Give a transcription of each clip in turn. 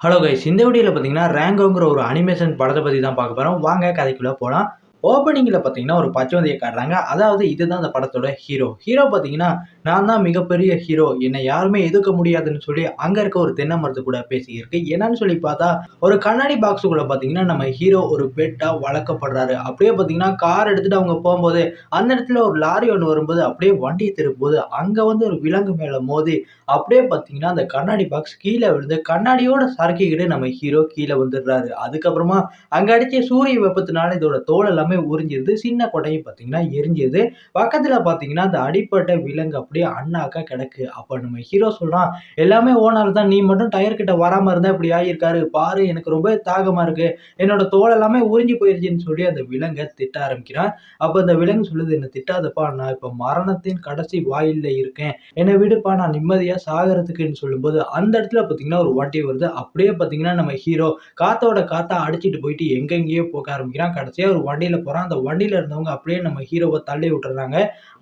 Hello guys இந்த வீடியோவில் பார்த்தீங்கன்னா ரேங்கோங்கிற ஒரு அனிமேஷன் படத்தை பற்றி தான் பார்க்க போகிறோம் வாங்க கதைக்குள்ளே போகலாம் ஓப்பனிங்கில் பார்த்தீங்கன்னா ஒரு பச்சோந்தையை காட்டுறாங்க அதாவது இதுதான் அந்த படத்தோட ஹீரோ ஹீரோ பார்த்தீங்கன்னா நான் தான் மிகப்பெரிய ஹீரோ என்னை யாருமே எதுக்க முடியாதுன்னு சொல்லி அங்கே இருக்க ஒரு தென்னை மரத்து கூட பேசியிருக்கு. என்னன்னு சொல்லி பார்த்தா ஒரு கண்ணாடி பாக்ஸுக்குள்ளே பார்த்தீங்கன்னா நம்ம ஹீரோ ஒரு பெட்டாக வளர்க்கப்படுறாரு. அப்படியே பார்த்தீங்கன்னா கார் எடுத்துகிட்டு அவங்க போகும்போது அந்த இடத்துல ஒரு லாரி ஒன்று வரும்போது அப்படியே வண்டியை திருப்பும்போது அங்கே வந்து ஒரு விலங்கு மேலே மோதி அப்படியே பார்த்தீங்கன்னா அந்த கண்ணாடி பாக்ஸ் கீழே விழுந்து கண்ணாடியோட சறுக்கிக்கிட்டு நம்ம ஹீரோ கீழே வந்துடுறாரு. அதுக்கப்புறமா அங்கே அடித்த சூரிய வெப்பத்தினால இதோட தோல் எல்லாமே உறிஞ்சிருது சின்ன கொடையும் பார்த்தீங்கன்னா எரிஞ்சிருது. பக்கத்தில் பார்த்தீங்கன்னா அந்த அடிப்பட்ட விலங்கு அப்படியே அண்ணாக்கா கிடக்கு. அப்போ நம்ம ஹீரோ சொல்கிறான் எல்லாமே ஓனர் தான். நீ மட்டும் டயர் கிட்ட வராமல் இருந்தால் இப்படி ஆகியிருக்காரு. பாரு எனக்கு ரொம்ப தாகமாக இருக்கு. என்னோட தோல் எல்லாமே உறிஞ்சி போயிருச்சுன்னு சொல்லி அந்த விலங்கை திட்ட ஆரம்பிக்கிறான். அப்போ அந்த விலங்கு சொல்லுது என்னை திட்டாதப்பா. நான் இப்போ மரணத்தின் கடைசி வாயில்ல இருக்கேன். என்னை விடுப்பா. நான் நிம்மதியாக சாகிறதுக்குன்னு சொல்லும்போது அந்த இடத்துல பார்த்தீங்கன்னா ஒரு வண்டி வருது. அப்படியே பார்த்தீங்கன்னா நம்ம ஹீரோ காத்தோட காத்தா அடிச்சிட்டு போயிட்டு எங்கெங்கேயோ போக ஆரம்பிக்கிறான். கடைசியாக ஒரு வண்டியில் போகிறான் அந்த வண்டியில் இருந்தவங்க அப்படியே நம்ம ஹீரோவை தள்ளி விட்டுறாங்க.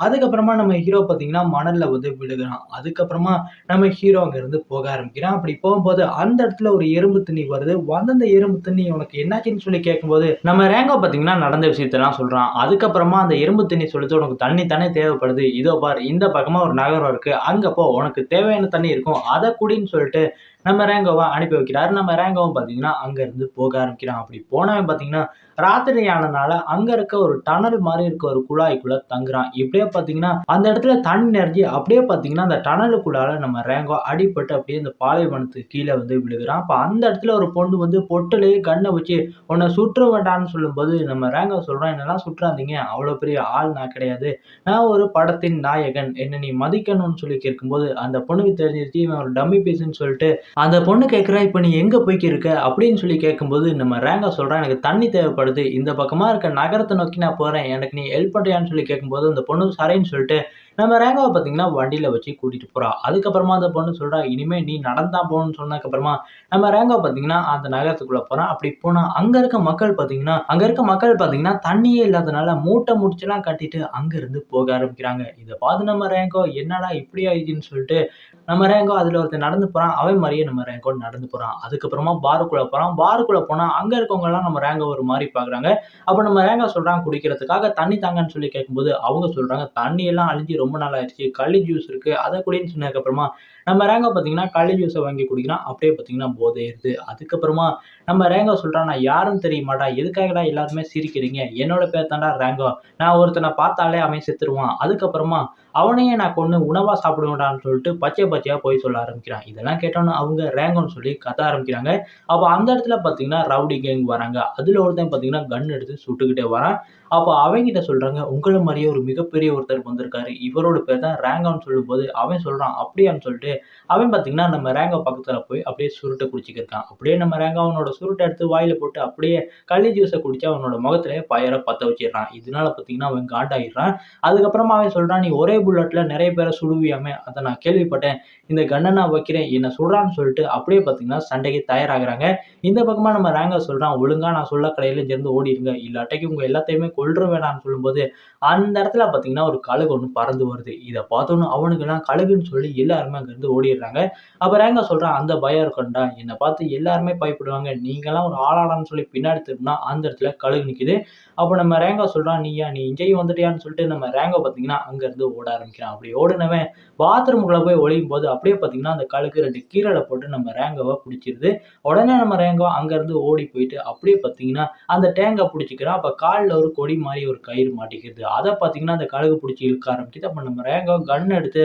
அதுக்கப்புறமா நம்ம ஹீரோ பார்த்தீங்கன்னா மணலில் வந்து விழுகிறான். அதுக்கப்புறமா நம்ம ஹீரோ அங்கேருந்து போக ஆரம்பிக்கிறான். அப்படி போகும்போது அந்த இடத்துல ஒரு எறும்பு தண்ணி வருது. வந்த அந்த எறும்பு தண்ணி உனக்கு என்னாச்சுன்னு சொல்லி கேட்கும்போது நம்ம ரேங்கோ பார்த்தீங்கன்னா நடந்த விஷயத்தெல்லாம் சொல்கிறான் அதுக்கப்புறமா அந்த எறும்பு தண்ணி சொல்லிட்டு உனக்கு தண்ணி தானே தேவைப்படுது. இதோ பார் இந்த பக்கமாக ஒரு நகரம் இருக்குது அங்கே போ உனக்கு தேவையான தண்ணி இருக்கும். அதை குடின்னு சொல்லிட்டு நம்ம ரேங்கோவை அனுப்பி வைக்கிறாரு. நம்ம ரேங்கோவும் பார்த்தீங்கன்னா அங்கேருந்து போக ஆரம்பிக்கிறான். அப்படி போனவன் பார்த்தீங்கன்னா ராத்திரி ஆனனால அங்கே இருக்க ஒரு டனல் மாதிரி இருக்க ஒரு குழாய்க்குள்ள தங்குறான். இப்படியே பார்த்தீங்கன்னா அந்த இடத்துல தண்ணி நிறைஞ்சி அப்படியே பார்த்தீங்கன்னா அந்த டனலுக்குள்ளால நம்ம ரேங்கோ அடிபட்டு அப்படியே இந்த பாலைவனத்துக்கு கீழே வந்து விழுகிறான். அப்போ அந்த இடத்துல ஒரு பொண்ணு வந்து பொட்டிலேயே கண்ணை வச்சு உன்னை சுற்ற வேண்டாம்னு சொல்லும்போது நம்ம ரேங்கோ சொல்கிறான் என்னெல்லாம் சுற்றாதீங்க? அவ்வளோ பெரிய ஆள் நான் கிடையாது. நான் ஒரு படத்தின் நாயகன். என்ன நீ மதிக்கணும்னு சொல்லி கேட்கும்போது அந்த பொண்ணுக்கு தெரிஞ்சிருச்சு இவன் ஒரு டம்மி பீஸ்ன்னு சொல்லிட்டு அந்த பொண்ணு கேட்குறா இப்போ நீ எங்கே போய்க்கு இருக்க? அப்படின்னு சொல்லி கேட்கும்போது நம்ம ரேங்கா சொல்கிறான் எனக்கு தண்ணி தேவைப்படுது. இந்த பக்கமாக இருக்க நகரத்தை நோக்கி நான் போகிறேன் எனக்கு நீ ஹெல்ப் பண்ணுறியான்னு சொல்லி கேட்கும்போது அந்த பொண்ணு சரின்னு சொல்லிட்டு நம்ம ரேங்காவை பார்த்தீங்கன்னா வண்டியில் வச்சு கூட்டிகிட்டு போகிறா அதுக்கப்புறமா அந்த பொண்ணு சொல்கிறா இனிமேல் நீ நடந்தா போகணும்னு சொன்னதுக்கப்புறமா நம்ம ரேங்காவை பார்த்தீங்கன்னா அந்த நகரத்துக்குள்ளே போகிறான் அப்படி போனால் அங்கே இருக்க மக்கள் பார்த்தீங்கன்னா அங்கே இருக்க மக்கள் பார்த்தீங்கன்னா தண்ணியே இல்லாதனால மூட்டை முடிச்செல்லாம் கட்டிட்டு அங்கேருந்து போக ஆரம்பிக்கிறாங்க. இதை பார்த்து நம்ம ரேங்கோ என்னடா இப்படி ஆயிடுச்சுன்னு சொல்லிட்டு நம்ம ரேங்கோ அதில் ஒருத்தர் நடந்து போகிறான் அவன் மாதிரியே நம்ம ரேங்கோ நடந்து போகிறான் அதுக்கப்புறமா பாருக்குள்ளே போகிறான் பாருக்குள்ளே போனால் அங்கே இருக்கவங்கலாம் நம்ம ரேங்கோ ஒரு மாதிரி பார்க்குறாங்க. அப்போ நம்ம ரேங்கோ சொல்கிறாங்க குடிக்கிறதுக்காக தண்ணி தாங்கன்னு சொல்லி கேட்கும்போது அவங்க சொல்கிறாங்க தண்ணியெல்லாம் அழிஞ்சு ரொம்ப நாள் ஆயிடுச்சு களி ஜூஸ் இருக்குது அதை குடின்னு சொன்னதுக்கப்புறமா நம்ம ரேங்கா பார்த்தீங்கன்னா களி ஜூஸை வாங்கி குடிக்கிறான் அப்படியே பார்த்தீங்கன்னா போதை ஏறுது அதுக்கப்புறமா நம்ம ரேங்கா சொல்கிறான் நான் தெரிய மாட்டா எதுக்காகடா எல்லாருமே சிரிக்கிறீங்க? என்னோட பேர் தாண்டா ரேங்கோ. நான் ஒருத்தனை பார்த்தாலே அவன் செத்துருவான். அதுக்கப்புறமா அவனையே நான் கொண்டு உணவாக சாப்பிடுவேன்டான்னு சொல்லிட்டு பச்சை பச்சையாக போய் சொல்ல ஆரம்பிக்கிறான். இதெல்லாம் கேட்டோன்னு அவங்க ரேங்கன்னு சொல்லி கத்த ஆரம்பிக்கிறாங்க. அப்போ அந்த இடத்துல பார்த்தீங்கன்னா ரவுடி கேங் வராங்க. அதில் ஒருத்தன் பார்த்தீங்கன்னா கன் எடுத்து சுட்டுக்கிட்டே வரான். அப்போ அவங்கிட்ட சொல்கிறாங்க உங்களை மாதிரியே ஒரு மிகப்பெரிய ஒருத்தர் வந்திருக்காரு. இவரோட பேர் தான் ரேங்கான்னு சொல்லும்போது அவன் சொல்கிறான் அப்படியான்னு சொல்லிட்டு அவன் பார்த்தீங்கன்னா நம்ம ரேங்கா பக்கத்தில் போய் அப்படியே சுருட்டை குடிச்சிக்கிருக்கான். அப்படியே நம்ம ரேங்கா அவனோட சுருட்டை எடுத்து வாயில் போட்டு அப்படியே கள்ளி ஜூஸை குடிச்சு அவனோட முகத்திலே பயரை பற்ற வச்சிடுறான். இதனால பார்த்தீங்கன்னா அவன் காண்டாயிடுறான். அதுக்கப்புறமா அவன் சொல்கிறான் நீ ஒரே புல்லட்டில் நிறைய பேரை சுடுவியாமே அதை நான் கேள்விப்பட்டேன். இந்த கண்ணை நான் வைக்கிறேன் என்னை சொல்கிறான்னு சொல்லிட்டு அப்படியே பார்த்தீங்கன்னா சண்டைக்கு தயாராகிறாங்க. இந்த பக்கமாக நம்ம ரேங்கா சொல்கிறான் ஒழுங்கா நான் சொல்ல கடையில இருந்து ஓடிடுங்க இல்லாட்டைக்கு உங்கள் எல்லாத்தையுமே கொல்ற வேணாம்னு சொல்லும்போது அந்த இடத்துல பார்த்தீங்கன்னா ஒரு கழுகு ஒன்று பறந்து வருது. இதை பார்த்தோன்னு அவனுக்கெல்லாம் கழுகுன்னு சொல்லி எல்லாருமே அங்கேருந்து ஓடிடுறாங்க. அப்போ ரேங்கா சொல்கிறான் அந்த பயம் இருக்கண்டா. என்னை பார்த்து எல்லாருமே பயப்படுவாங்க. நீங்களாம் ஒரு ஆளாடான்னு சொல்லி பின்னாடி திரும்பினா அந்த இடத்துல கழுகு நிற்குது அப்போ நம்ம ரேங்கா சொல்கிறான் நீயா நீ இங்கேயும் வந்துட்டியான்னு சொல்லிட்டு நம்ம ரேங்கா பார்த்தீங்கன்னா அங்கேருந்து ஓட ஆரம்பிக்கிறான். அப்படி ஓடினவன் பாத்ரூமுக்குள்ளே போய் ஒழியும் போது அப்படியே பார்த்தீங்கன்னா அந்த கழுகு ரெண்டு கீரலை போட்டு நம்ம ரேங்கோவை பிடிச்சிருது. உடனே நம்ம ரேங்கோ அங்கேருந்து ஓடி போயிட்டு அப்படியே பார்த்தீங்கன்னா அந்த டேங்கை பிடிச்சிக்கிறான். அப்போ காலில் ஒரு கொடி மாதிரி ஒரு கயிறு மாட்டிக்கிறது. அதை பார்த்தீங்கன்னா அந்த கழுகு பிடிச்சி இழுக்க ஆரம்பிக்குது. அப்போ நம்ம ரேங்கோ கன் எடுத்து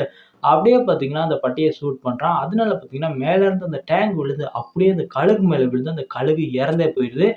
அப்படியே பார்த்தீங்கன்னா அந்த பட்டியை ஷூட் பண்ணுறான் அதனால பார்த்தீங்கன்னா மேலேருந்து அந்த டேங்க் விழுந்து அப்படியே அந்த கழுகு மேலே விழுந்து அந்த கழுகு இறந்தே போயிடுது.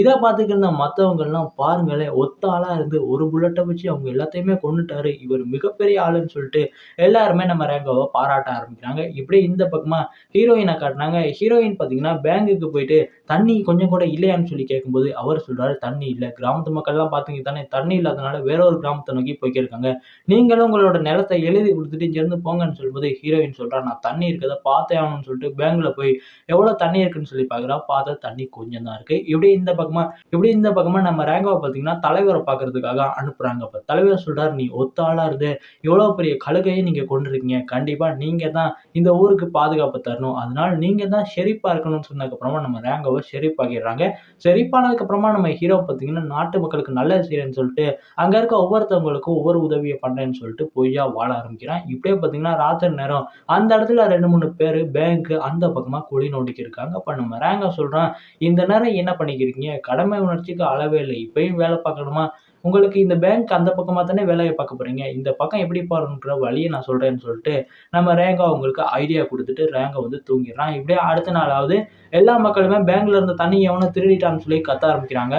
இதை பார்த்துக்கிருந்த மற்றவங்கெல்லாம் பாருங்களேன் ஒத்த ஆளாக இருந்து ஒரு புல்லட்டை வச்சு அவங்க எல்லாத்தையுமே கொண்டுட்டாரு இவர் மிகப்பெரிய ஆளுன்னு சொல்லிட்டு எல்லாருமே நம்ம ரேங்கோவை பாராட்ட ஆரம்பிக்கிறாங்க. இப்படி இந்த பக்கமாக ஹீரோயினை காட்டினாங்க. ஹீரோயின் பார்த்தீங்கன்னா பேங்குக்கு போயிட்டு தண்ணி கொஞ்சம் கூட இல்லையான்னு சொல்லி கேட்கும்போது அவர் சொல்றாரு தண்ணி இல்லை. கிராமத்து மக்கள்லாம் பார்த்தீங்க தானே தண்ணி இல்லாதனால வேற ஒரு கிராமத்தை நோக்கி போய்க்கிருக்காங்க நீங்களும் உங்களோட நிலத்தை எழுதி கொடுத்துட்டு இங்கேருந்து போங்கன்னு சொல்லும்போது ஹீரோயின் சொல்கிறா நான் தண்ணி இருக்கதை பார்த்தே ஆகணும்னு சொல்லிட்டு பேங்கில் போய் எவ்வளோ தண்ணி இருக்குன்னு சொல்லி பார்க்குறா. பார்த்தா தண்ணி கொஞ்சம் தான் இருக்கு. இப்படி இந்த பக்கமா இப்படி இந்த பக்கமா நம்ம ரேங்கோவை பார்த்தீங்கன்னா தலைவரை பார்க்கறதுக்காக அனுப்புறாங்க. அப்ப தலைவர் சொல்றாரு நீ ஒத்தாளா இருந்து எவ்வளவு பெரிய கழுகையை நீங்க கொண்டிருக்கீங்க கண்டிப்பா நீங்க தான் இந்த ஊருக்கு பாதுகாப்பு தரணும். அதனால நீங்க தான் ஷெரீப்பா இருக்கணும்னு சொன்னதுக்கு அப்புறமா நம்ம ரேங்கோவை ஷெரீப் ஆகிடுறாங்க அப்புறமா நம்ம ஹீரோ பார்த்தீங்கன்னா நாட்டு மக்களுக்கு நல்லது செய்யறேன்னு சொல்லிட்டு அங்க இருக்க ஒவ்வொருத்தவங்களுக்கும் ஒவ்வொரு உதவியை பண்றேன்னு சொல்லிட்டு பொய்யா வாழ ஆரம்பிக்கிறான். இப்படியே பார்த்தீங்கன்னா ராத்திரி நேரம் அந்த இடத்துல ரெண்டு மூணு பேர் பேங்க் அந்த பக்கமா குழி நோண்டிக்கு இருக்காங்க. அப்ப நம்ம ரேங்கோ சொல்றான் இந்த நேரம் என்ன பண்ணிக்கிறீங்க கடமை உணர்ச்சிக்கு அளவே இல்லை. இப்பயும் வேலை பார்க்கணுமா? உங்களுக்கு இந்த பேங்க் அந்த பக்கமாக தானே வேலையை பார்க்க போகிறீங்க இந்த பக்கம் எப்படி பாருன்ற வழியை நான் சொல்கிறேன்னு சொல்லிட்டு நம்ம ரேங்கா அவங்களுக்கு ஐடியா கொடுத்துட்டு ரேங்கா வந்து தூங்கிடுறான். இப்படியே அடுத்த நாளாவது எல்லா மக்களுமே பேங்க்ல இருந்த தண்ணி எவனும் திருடிட்டான்னு சொல்லி கத்த ஆரம்பிக்கிறாங்க.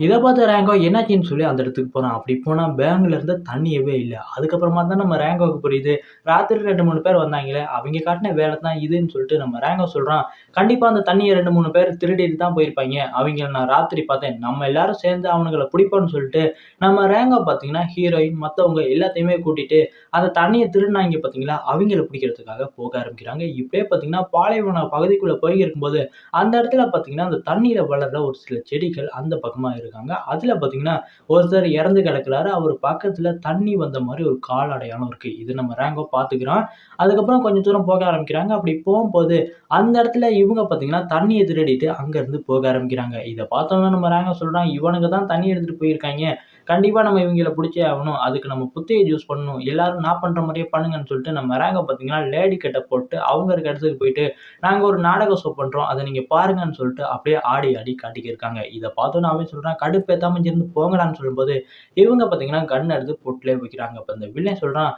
இதை பார்த்த ரேங்கோ என்னாச்சின்னு சொல்லி அந்த இடத்துக்கு போகிறான் அப்படி போனால் பேங்கில் இருந்து தண்ணியவே இல்லை. அதுக்கப்புறமா தான் நம்ம ரேங்கோவுக்கு புரியுது. ராத்திரி ரெண்டு மூணு பேர் வந்தாங்களே அவங்க காட்டின வேலை தான் இதுன்னு சொல்லிட்டு நம்ம ரேங்கோ சொல்கிறான் கண்டிப்பாக அந்த தண்ணியை ரெண்டு மூணு பேர் திருடிட்டு தான் போயிருப்பாங்க. அவங்கள நான் ராத்திரி பார்த்தேன். நம்ம எல்லாரும் சேர்ந்து அவனுங்களை பிடிப்போம்னு சொல்லிட்டு நம்ம ரேங்கோ பார்த்தீங்கன்னா ஹீரோயின் மற்றவங்க எல்லாத்தையுமே கூட்டிகிட்டு அந்த தண்ணியை திருடினாங்க பார்த்தீங்களா? அவங்கள பிடிக்கிறதுக்காக போக ஆரம்பிக்கிறாங்க. இப்படியே பார்த்தீங்கன்னா பாலைவன பகுதிக்குள்ளே போய் இருக்கும்போது அந்த இடத்துல பார்த்தீங்கன்னா அந்த தண்ணியில் வளர்ற ஒரு சில செடிகள் அந்த பக்கமாக இருக்காங்க. அதில் பார்த்தீங்கன்னா ஒருத்தர் இறந்து கிடக்கிறாரு. அவர் பக்கத்தில் தண்ணி வந்த மாதிரி ஒரு கால் அடையாளம் இருக்குது இது நம்ம ரேங்கோ பார்த்துக்கிறோம் அதுக்கப்புறம் கொஞ்சம் தூரம் போக ஆரம்பிக்கிறாங்க. அப்படி போகும்போது அந்த இடத்துல இவங்க பார்த்தீங்கன்னா தண்ணியை திருடிட்டு அங்கேருந்து போக ஆரம்பிக்கிறாங்க. இதை பார்த்தோம்னா நம்ம ரேங்கோ சொல்கிறான் இவனுக்கு தான் தண்ணி எடுத்துகிட்டு போயிருக்காங்க. கண்டிப்பாக நம்ம இவங்கள பிடிச்சே ஆகணும். அதுக்கு நம்ம புத்தியை யூஸ் பண்ணணும். எல்லாரும் நான் பண்ணுற மாதிரியே பண்ணுங்கன்னு சொல்லிட்டு நம்ம ரேங்கை பார்த்தீங்கன்னா லேடி கட்டை போட்டு அவங்க இருக்க இடத்துக்கு போயிட்டு நாங்கள் ஒரு நாடக ஷோ பண்ணுறோம் அதை நீங்கள் பாருங்கன்னு சொல்லிட்டு அப்படியே ஆடி ஆடி காட்டிக்கிருக்காங்க இதை பார்த்தோன்னு அவன் சொல்கிறான் கடுப்பு சேர்ந்து இருந்து போங்கடான்னு சொல்லும்போது இவங்க பார்த்தீங்கன்னா கன் எடுத்து பொட்டிலே வைக்கிறாங்க. அப்போ இந்த வில்லன் சொல்கிறான்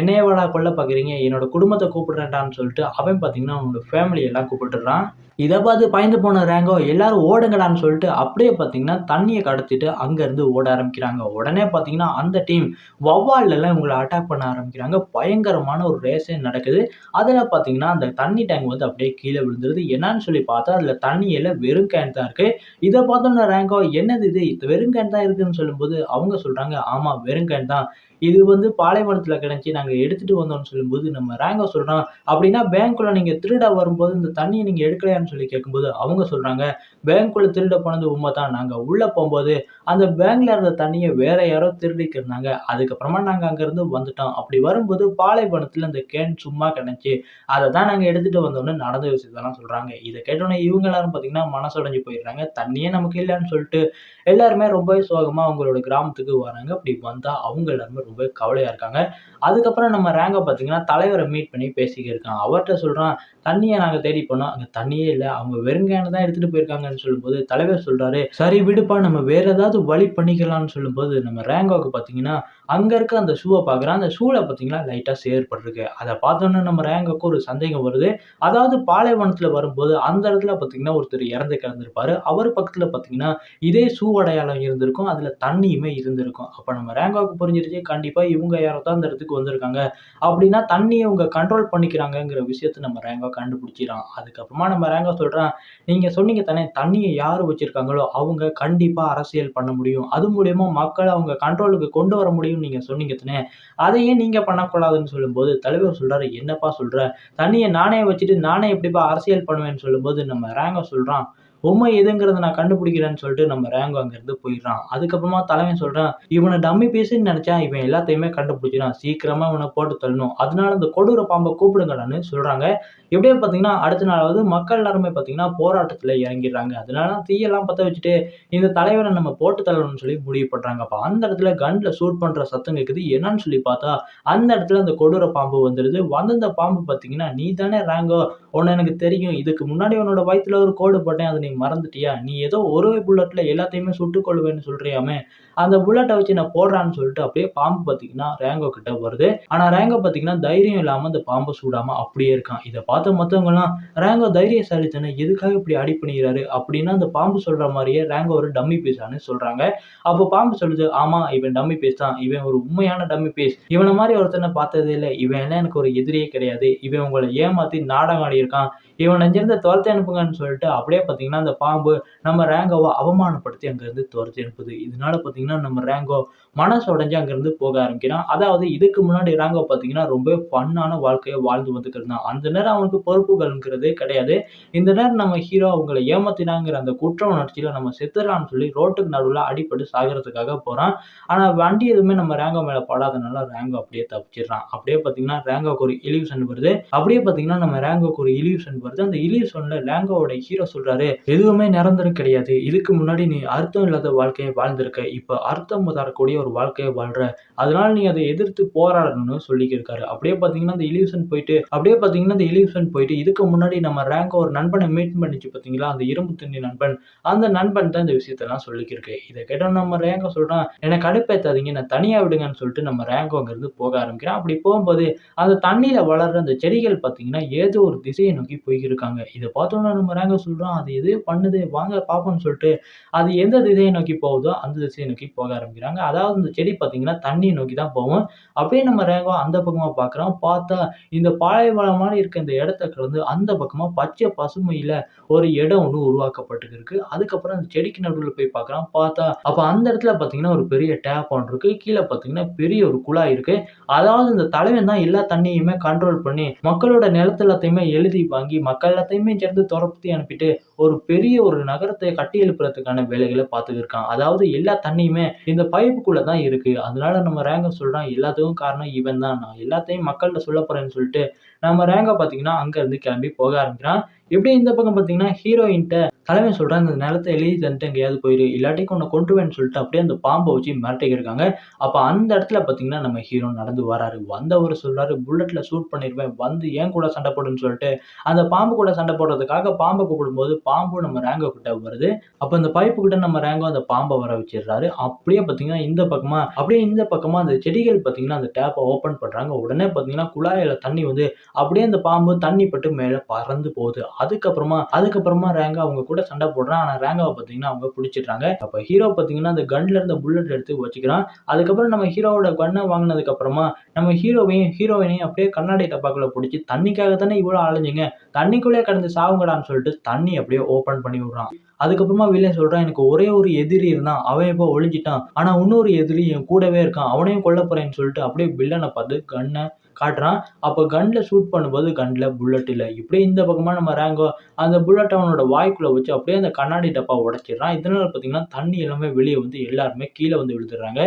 என்னையவாடா கொல்ல பார்க்குறீங்க என்னோட குடும்பத்தை கூப்பிடுறேன்டான்னு சொல்லிட்டு அவன் பார்த்தீங்கன்னா அவனோட ஃபேமிலி எல்லாம் கூப்பிட்டுறான். இதை பார்த்து பயந்து போன ரேங்கோ எல்லாரும் ஓடுங்கடான்னு சொல்லிட்டு அப்படியே பார்த்தீங்கன்னா தண்ணியை கடத்திட்டு அங்கேருந்து ஓட ஆரம்பிக்கிறாங்க. உடனே பார்த்தீங்கன்னா அந்த டீம் வவ்வால்லாம் இவங்களை அட்டாக் பண்ண ஆரம்பிக்கிறாங்க. பயங்கரமான ஒரு ரேஸே நடக்குது. அதில் பார்த்தீங்கன்னா அந்த தண்ணி டேங்க் வந்து அப்படியே கீழே விழுந்துருது. என்னன்னு சொல்லி பார்த்தா அதில் தண்ணியில் வெறும் கேன் தான் இருக்குது இதை பார்த்தோன்னா ரேங்கோ என்னது இது? இது வெறும் கேன் தான் இருக்குதுன்னு சொல்லும்போது அவங்க சொல்கிறாங்க ஆமாம் வெறும் கேன் தான். இது வந்து பாலைவனத்தில் கிடச்சி நாங்கள் எடுத்துகிட்டு வந்தோம்னு சொல்லும்போது நம்ம ரேங்கோ சொல்கிறோம் அப்படின்னா பேங்க்குள்ளே நீங்கள் திருட வரும்போது இந்த தண்ணியை நீங்கள் எடுக்கலையான்னு சொல்லி கேட்கும்போது அவங்க சொல்கிறாங்க பேங்க்குள்ளே திருட போனது உண்மை தான். நாங்கள் உள்ளே போகும்போது அந்த பேங்க்ல இருந்த தண்ணியை வேற யாரோ திருடிக்கு இருந்தாங்க. அதுக்கப்புறமா நாங்கள் அங்கேருந்து வந்துட்டோம். அப்படி வரும்போது பாலைவனத்தில் அந்த கேன் சும்மா கிடச்சி அதை தான் நாங்கள் எடுத்துகிட்டு வந்தோம்னு நடந்த விஷயத்தெல்லாம் சொல்கிறாங்க இதை கேட்டோன்னே இவங்க எல்லாரும் பார்த்தீங்கன்னா மனசுடைஞ்சு போயிடுறாங்க. தண்ணியே நமக்கு இல்லைன்னு சொல்லிட்டு எல்லாருமே ரொம்பவே சோகமாக அவங்களோட கிராமத்துக்கு வராங்க. அப்படி வந்தால் அவங்க எல்லாருமே ரொம்ப கவலையாக இருக்காங்க. அதுக்கப்புறம் நம்ம ரேங்கை பார்த்தீங்கன்னா தலைவரை மீட் பண்ணி பேசிக்க இருக்காங்க. அவர்கிட்ட சொல்கிறான் தண்ணியை நாங்கள் தேடி போனோம் அங்கே தண்ணியே இல்லை. அவங்க வெறுங்கான தான் எடுத்துகிட்டு போயிருக்காங்கன்னு சொல்லும்போது தலைவர் சொல்கிறாரு சரி விடுப்பா நம்ம வேறு ஏதாவது வழி பண்ணிக்கலாம்னு சொல்லும்போது நம்ம ரேங்கோக்கு பார்த்தீங்கன்னா அங்கே இருக்க அந்த ஷூவை பார்க்குறான் அந்த ஷூவில் பார்த்தீங்கன்னா லைட்டாக செயற்பட்டிருக்கு அதை பார்த்தோன்னே நம்ம ரேங்குக்கு ஒரு சந்தேகம் வருது. அதாவது பாலைவனத்தில் வரும்போது அந்த இடத்துல பார்த்தீங்கன்னா ஒருத்தர் இறந்து கிடந்திருப்பாரு. அவர் பக்கத்தில் பார்த்தீங்கன்னா இதே ஷூ அடையாளம் இருந்திருக்கும். அதில் தண்ணியுமே இருந்திருக்கும். அப்போ நம்ம ரேங்கோவுக்கு புரிஞ்சிருச்சு. கண்டிப்பாக இவங்க யாரோ தான் அந்த இடத்துக்கு வந்திருக்காங்க. அப்படின்னா தண்ணியை இவங்க கண்ட்ரோல் பண்ணிக்கிறாங்கங்கிற விஷயத்த நம்ம ரேங்கோ கண்டுபிடிச்சிடான் அதுக்கப்புறமா நம்ம ரேங்கோ சொல்கிறான் நீங்கள் சொன்னீங்க தானே தண்ணியை யார் வச்சுருக்காங்களோ அவங்க கண்டிப்பாக அரசியல் பண்ண முடியும். அது மூலயமா மக்களை அவங்க கண்ட்ரோலுக்கு கொண்டு வர முடியும். முடியும்னு நீங்கள் சொன்னீங்க தானே அதையே நீங்கள் பண்ணக்கூடாதுன்னு சொல்லும்போது தலைவர் சொல்கிறாரு என்னப்பா சொல்கிற தண்ணியை நானே வச்சுட்டு நானே எப்படிப்பா அரசியல் பண்ணுவேன்னு சொல்லும்போது நம்ம ரேங்கோ சொல்கிறான் உண்மை எதுங்கிறத நான் கண்டுபிடிக்கிறேன்னு சொல்லிட்டு நம்ம ரேங்க் அங்கேருந்து போயிடுறான். அதுக்கப்புறமா தலைவன் சொல்கிறான் இவனை டம்மி பீஸுன்னு நினச்சா இவன் எல்லாத்தையுமே கண்டுபிடிச்சிடான் சீக்கிரமாக இவனை போட்டு தள்ளணும். அதனால அந்த கொடூர பாம்பை கூப்பிடுங்கடான்னு சொல்கிறாங்க எப்படியே பார்த்தீங்கன்னா அடுத்த நாளாவது மக்கள் எல்லாருமே பார்த்தீங்கன்னா போராட்டத்தில் இறங்கிடுறாங்க. அதனால தீயெல்லாம் பற்ற வச்சுட்டு இந்த தலைவரை நம்ம போட்டு தள்ளணும்னு சொல்லி முடிவு பண்ணுறாங்கப்பா அந்த இடத்துல கன்னில் ஷூட் பண்ணுற சத்தம் கேட்குது என்னன்னு சொல்லி பார்த்தா அந்த இடத்துல அந்த கொடூர பாம்பு வந்துடுது வந்த பாம்பு பார்த்தீங்கன்னா நீ தானே ரேங்கோ? உன்னை எனக்கு தெரியும். இதுக்கு முன்னாடி உன்னோட வயிற்றுல ஒரு கோடு போட்டேன். அதை நீ மறந்துட்டியா? நீ ஏதோ ஒரு புல்லட்ல எல்லாத்தையுமே சுட்டுக் கொள்வேன்னு சொல்றியாமே? அந்த புல்லட்டை வச்சு நான் போடுறான்னு சொல்லிட்டு அப்படியே பாம்பு பார்த்தீங்கன்னா ரேங்கோ கிட்ட வருது. ஆனால் ரேங்கோ பார்த்தீங்கன்னா தைரியம் இல்லாமல் அந்த பாம்பை சூடாமல் அப்படியே இருக்கான். இதை பார்த்த மற்றவங்கலாம் ரேங்கோ தைரியசாலி தானே எதுக்காக இப்படி அடி பண்ணிக்கிறாரு? அப்படின்னா அந்த பாம்பு சொல்ற மாதிரியே ரேங்கோ ஒரு டம்மி பீஸான்னு சொல்றாங்க. அப்போ பாம்பு சொல்லுது ஆமா இவன் டம்மி பீஸ் தான். இவன் ஒரு உண்மையான டம்மி பீஸ் இவனை மாதிரி ஒருத்தனை பார்த்ததே இல்லை. இவன் எல்லாம் எனக்கு ஒரு எதிரியே கிடையாது. இவன் உங்களை ஏமாத்தி நாடகம் ஆடி இருக்கான் இவனை இங்கேருந்து துரத்தி அனுப்புங்கன்னு சொல்லிட்டு அப்படியே பார்த்தீங்கன்னா அந்த பாம்பு நம்ம ரேங்கோவை அவமானப்படுத்தி அங்கேருந்து துரத்தி அனுப்புது. இதனால பார்த்தீங்கன்னா நம்ம ரேங்கோ மனசு உடஞ்சி அங்கேருந்து போக ஆரம்பிக்கிறான். அதாவது இதுக்கு முன்னாடி ரேங்கோ பார்த்தீங்கன்னா ரொம்பவே ஃபன்னான வாழ்க்கையை வாழ்ந்து வந்துக்கிறது அந்த நேரம் அவனுக்கு பொறுப்புகள்ங்கிறதே கிடையாது. இந்த நேரம் நம்ம ஹீரோ அவங்களை ஏமாத்தினாங்கிற அந்த குற்ற உணர்ச்சியில் நம்ம செத்துடலாம்னு சொல்லி ரோட்டுக்கு நடுவில் அடிப்பட்டு சாகிறதுக்காக போகிறான் ஆனால் வண்டி எதுவுமே நம்ம ரேங்கோ மேலே படாதனால ரேங்கோ அப்படியே தப்பிச்சிடுறான். அப்படியே பார்த்தீங்கன்னா ரேங்கோக்கு ஒரு இலியூஷன் வருது. அப்படியே பார்த்தீங்கன்னா நம்ம ரேங்கோக்கு ஒரு இலியூஷன் வருது. அந்த இலியூஷன்ல லேங்கோவோட ஹீரோ சொல்றாரு எதுவுமே நிரந்தரம் கிடையாது. இதுக்கு முன்னாடி நீ அர்த்தம் இல்லாத வாழ்க்கையை வாழ்ந்திருக்க. இப்போ அர்த்தம் தரக்கூடிய ஒரு வாழ்க்கையை வாழ்ற. அதனால நீ அதை எதிர்த்து போராடணும்னு சொல்லிக்கிருக்காரு. அப்படியே பார்த்தீங்கன்னா அந்த இலியூஷன் போயிட்டு அப்படியே பார்த்தீங்கன்னா அந்த இலியூஷன் போயிட்டு இதுக்கு முன்னாடி நம்ம ரேங்கோ ஒரு நண்பனை மீட் பண்ணிச்சு பார்த்தீங்களா அந்த இரும்பு துண்டி நண்பன். அந்த நண்பன் தான் இந்த விஷயத்தெல்லாம் சொல்லிக்கிருக்கு. இதை கேட்டால் நம்ம ரேங்கோ சொல்றான் எனக்கு கடுப்பேத்தாதீங்க. நான் தனியா விடுங்கன்னு சொல்லிட்டு நம்ம ரேங்கோ அங்கிருந்து போக ஆரம்பிக்கிறேன். அப்படி போகும்போது அந்த தண்ணியில வளர்ற அந்த செடிகள் பார்த்தீங்கன்னா ஏதோ ஒரு திசையை நோக்கி போய்க்கிருக்காங்க இதை பார்த்தோன்னா நம்ம ரேங்கை சொல்கிறோம் அது எது? பண்ணுது வாங்க பார்ப்போம்னு சொல்லிட்டு அது எந்த திசையை நோக்கி போகுதோ அந்த திசையை நோக்கி போக ஆரம்பிக்கிறாங்க. அதாவது இந்த செடி பார்த்தீங்கன்னா தண்ணியை நோக்கி தான் போகும். அப்படியே நம்ம ரேங்கோ அந்த பக்கமாக பார்க்குறோம். பார்த்தா இந்த பாலைவனம் மாதிரி இருக்க இந்த இடத்த கடந்து அந்த பக்கமாக பச்சை பசுமையில ஒரு இடம் ஒன்று உருவாக்கப்பட்டு இருக்கு அதுக்கப்புறம் அந்த செடிக்கு நடுவில் போய் பார்க்குறோம். பார்த்தா அப்போ அந்த இடத்துல பார்த்தீங்கன்னா ஒரு பெரிய டேப் ஒன்று இருக்கு. கீழே பார்த்தீங்கன்னா பெரிய ஒரு குழாய் இருக்கு. அதாவது இந்த தலைவன் தான் எல்லா தண்ணியுமே கண்ட்ரோல் பண்ணி மக்களோட நிலத்துல எல்லாத்தையுமே எழுதி வாங்கி மக்கள் எல்லாத்தையுமே சேர்ந்து துரத்தி அனுப்பிட்டு ஒரு பெரிய ஒரு நகரத்தை கட்டி எழுப்புறதுக்கான வேலைகளை பார்த்துட்டு இருக்கான். அதாவது எல்லா தண்ணியுமே இந்த பைப்புக்குள்ளே தான் இருக்குது அதனால நம்ம ரேங்கை சொல்கிறான் எல்லாத்துக்கும் காரணம் இவன் தான். நான் எல்லாத்தையும் மக்கள்கிட்ட சொல்ல போகிறேன்னு சொல்லிட்டு நம்ம ரேங்கை பார்த்தீங்கன்னா அங்கேருந்து கிளம்பி போக ஆரம்பிக்கிறான். எப்படி இந்த பக்கம் பார்த்தீங்கன்னா ஹீரோயின்கிட்ட தலைவன் சொல்கிறான் இந்த நிலத்தை எழுதி தந்துட்டு எங்கேயாவது போயிரு. இல்லாட்டி உன்னை கொண்டுவேன்னு சொல்லிட்டு அப்படியே அந்த பாம்பை வச்சு மிரட்டிக்கிட்டு இருக்காங்க அப்போ அந்த இடத்துல பார்த்தீங்கன்னா நம்ம ஹீரோ நடந்து வராரு. வந்தவர் சொல்கிறாரு புல்லட்டில் ஷூட் பண்ணிடுவேன் வந்து ஏன் கூட சண்டை போடுன்னு சொல்லிட்டு. அந்த பாம்பு கூட சண்டை போடுறதுக்காக பாம்பை கூப்பிடும்போது பாம்பு நம்ம ரேங்கோ கிட்ட வருது. அப்போ அந்த பைப்பு கிட்ட நம்ம ரேங்கோ அந்த பாம்பை வர வச்சிடுறாரு. அப்படியே பார்த்தீங்கன்னா இந்த பக்கமாக அப்படியே இந்த பக்கமாக அந்த செடிகள் பார்த்தீங்கன்னா அந்த டேப்பை ஓப்பன் பண்ணுறாங்க உடனே பார்த்தீங்கன்னா குழாயில் தண்ணி வந்து அப்படியே அந்த பாம்பு தண்ணி பட்டு மேலே பறந்து போகுது. அதுக்கப்புறமா அதுக்கப்புறமா ரேங்கோ அவங்க கூட சண்டை போடுறான். ஆனால் ரேங்காவை பார்த்தீங்கன்னா அவங்க பிடிச்சிடுறாங்க. அப்போ ஹீரோ பார்த்தீங்கன்னா அந்த கன்ல இருந்த புல்லட் எடுத்து வச்சுக்கிறான். அதுக்கப்புறம் நம்ம ஹீரோவோட கன்னை வாங்கினதுக்கு அப்புறமா நம்ம ஹீரோவையும் ஹீரோயினையும் அப்படியே கண்ணாடி டப்பாக்குள்ள பிடிச்சி தண்ணிக்காக தானே இவ்வளோ அலைஞ்சிங்க? தண்ணிக்குள்ளே கடந்து சாவுங்கடான்னு சொல்லிட்டு தண்ணி அப்படியே ஓப்பன் பண்ணி விடுறான். அதுக்கப்புறமா வில்லன் சொல்கிறான் எனக்கு ஒரே ஒரு எதிரி இருந்தான். அவன் இப்போ ஒழிஞ்சிட்டான். ஆனால் இன்னொரு எதிரி என் கூடவே இருக்கான். அவனையும் கொல்ல போகிறேன்னு சொல்லிட்டு அப்படியே வில்லனை பார்த்து கண்ணை காட்டுறான். அப்போ கன்னில் ஷூட் பண்ணும்போது கன்னில் புல்லட் இல்லை. இப்படியே இந்த பக்கமாக நம்ம ரேங்கோ அந்த புல்லட் அவனோட வாய்க்குள்ளே வச்சு அப்படியே அந்த கண்ணாடி டப்பா உடைச்சிடுறான். இதனால் பார்த்தீங்கன்னா தண்ணி எல்லாமே வெளியே வந்து எல்லாருமே கீழே வந்து விழுந்துடுறாங்க.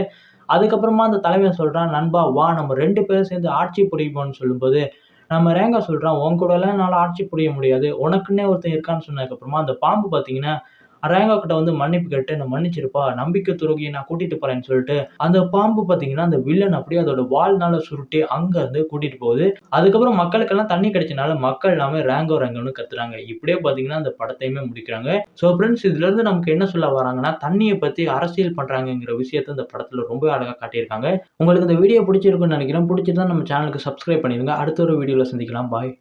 அதுக்கப்புறமா அந்த தலைவன் சொல்கிறான் நண்பா வா. நம்ம ரெண்டு பேரும் சேர்ந்து ஆட்சி புரியுமான்னு சொல்லும்போது நம்ம ரேங்கா சொல்கிறான் உன் கூடலாம் என்னால் ஆட்சி புரிய முடியாது. உனக்குன்னே ஒருத்தன் இருக்கான்னு சொன்னதுக்கப்புறமா அந்த பாம்பு பார்த்தீங்கன்னா ரேங்கா கிட்ட வந்து மன்னிப்பு கேட்டு என்ன மன்னிச்சிருப்பா நம்பிக்கை துரோகியை நான் கூட்டிட்டு போறேன்னு சொல்லிட்டு அந்த பாம்பு பார்த்தீங்கன்னா அந்த வில்லன் அப்படியே அதோட வாழ்நாள சுருட்டி அங்க இருந்து கூட்டிட்டு போகுது. அதுக்கப்புறம் மக்களுக்கெல்லாம் தண்ணி கிடைச்சனால மக்கள் எல்லாமே ரேங்கோ ரேங்கோன்னு கத்துறாங்க. இப்படியே பார்த்தீங்கன்னா அந்த படத்தையுமே முடிக்கிறாங்க. ஸோ ஃப்ரெண்ட்ஸ் இதுல இருந்து நமக்கு என்ன சொல்ல வராங்கன்னா தண்ணியை பத்தி அரசியல் பண்றாங்கங்கிற விஷயத்த இந்த படத்துல ரொம்ப அழகா காட்டியிருக்காங்க. உங்களுக்கு இந்த வீடியோ பிடிச்சிருக்குன்னு நினைக்கிறேன். பிடிச்சிருந்தா நம்ம சேனலுக்கு சப்ஸ்கிரைப் பண்ணிடுங்க. அடுத்த ஒரு வீடியோவில் சந்திக்கலாம். பாய்